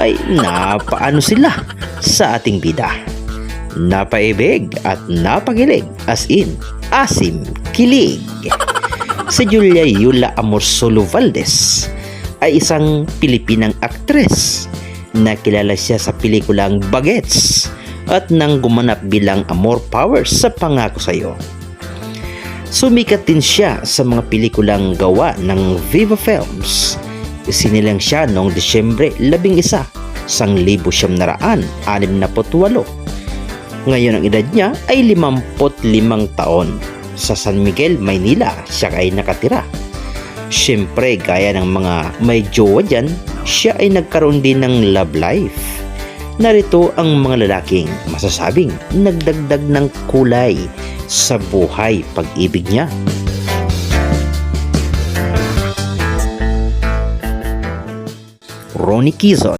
ay napaano sila sa ating bida. Napaibig at napagilig as in asim kilig. Si Julia Yula Amorsolo Valdez ay isang Pilipinang aktres na kilala siya sa pelikulang Bagets at nang gumanap bilang Amor Powers sa Pangako Sa'yo. Sumikat din siya sa mga pelikulang gawa ng Viva Films. Isinilang siya noong Disyembre 11, 1968. Ngayon ang edad niya ay 55 taon. Sa San Miguel, Maynila, siya ay nakatira. Siyempre, gaya ng mga may jowa dyan, siya ay nagkaroon din ng love life. Narito ang mga lalaking masasabing nagdagdag ng kulay sa buhay pag-ibig niya. रोनिकीजन